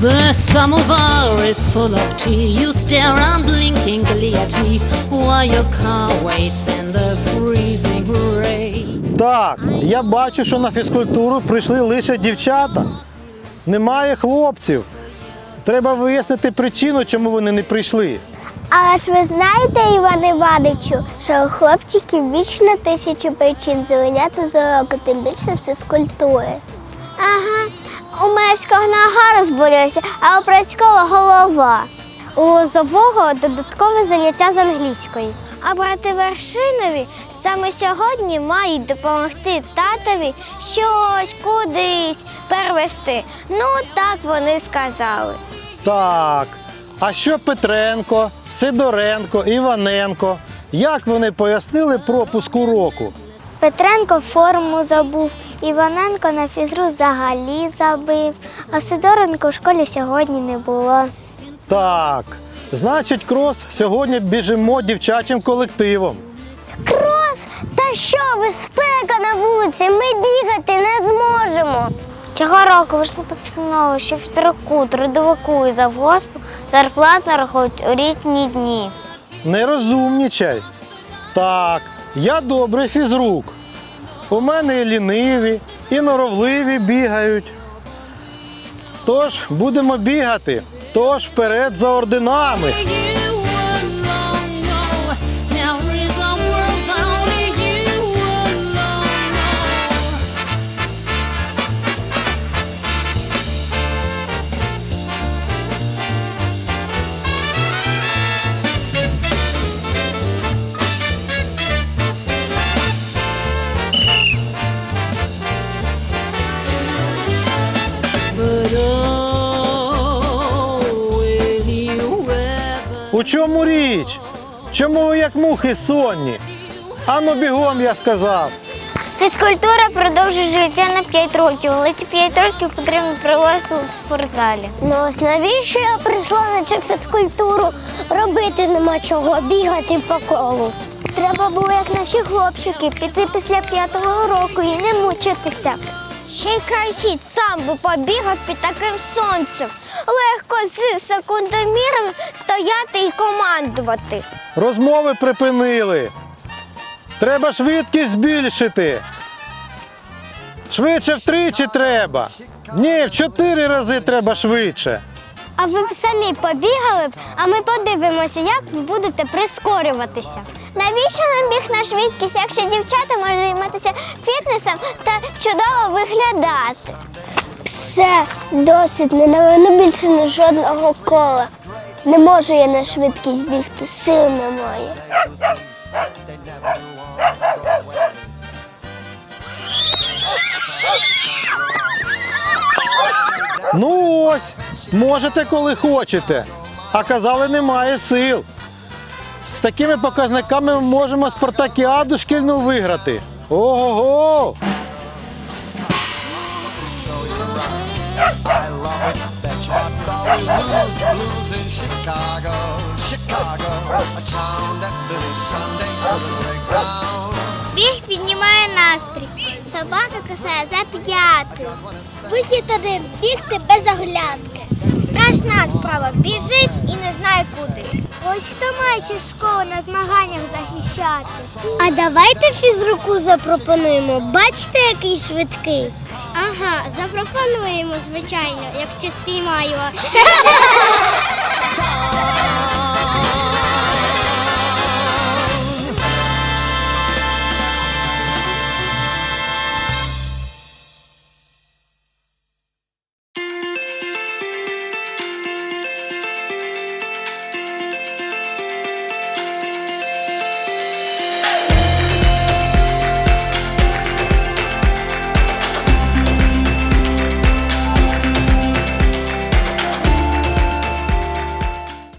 The samovar is full of tea. You stare unblinkingly at me while your car waits in the freezing rain. Так, я бачу, що на фізкультуру прийшли лише дівчата. Немає хлопців. Треба вияснити причину, чому вони не прийшли. Але ж ви знаєте, Іван Івановичу, що у хлопчиків вічно тисячу причин зеленяти з уроку, тим більше з фізкультури. Ага, у Мешкого нога розболілася, а у Працького голова. У Лозового додаткове заняття з англійської. А брати Вершинові саме сьогодні мають допомогти татові щось кудись перевести. Ну, так вони сказали. Так. А що Петренко, Сидоренко, Іваненко? Як вони пояснили пропуск уроку? Петренко форму забув, Іваненко на фізру взагалі забив, а Сидоренко в школі сьогодні не було. Так. Значить, крос сьогодні біжимо дівчачим колективом. Крос, та що ви спека на вулиці? Ми бігати не зможемо. Цього року вийшла постанова, що в строку, трудовику і завгоспу зарплат нарахують у різні дні. Не розумнічай. Так, я добрий фізрук. У мене і ліниві, і норовливі бігають. Тож будемо бігати. Тож вперед за орденами. Чому річ? Чому ви як мухи сонні? Ану бігом, я сказав. Фізкультура продовжує життя на 5 років, але ці 5 років потрібно провести у спортзалі. Ну ось навіщо я прийшла на цю фізкультуру? Робити нема чого, бігати по колу. Треба було, як наші хлопчики, піти після п'ятого року і не мучитися. Ще й кричить, сам би побігав під таким сонцем. Легко з секундоміром стояти і командувати. Розмови припинили. Треба швидкість збільшити. Швидше втричі треба. Ні, в чотири рази треба швидше. А ви б самі побігали б, а ми подивимося, як ви будете прискорюватися. Навіщо нам біг на швидкість, якщо дівчата можуть займатися фітнесом та чудово виглядати? Все, досить, не навину більше на жодного кола. Не можу я на швидкість бігти, сил немає. Ну ось, можете, коли хочете. А казали, немає сил. З такими показниками ми можемо спартакіаду шкільну виграти. Ого-го! Біг піднімає настрій. Собака касає за п'ятою. Вихід один бігти без оглядки. Страшна справа біжить і не знає куди. Ось хто має чи школу на змаганнях захищати. А давайте фізруку запропонуємо. Бачите, який швидкий. Ага, запропонуємо, звичайно, якщо спіймаю.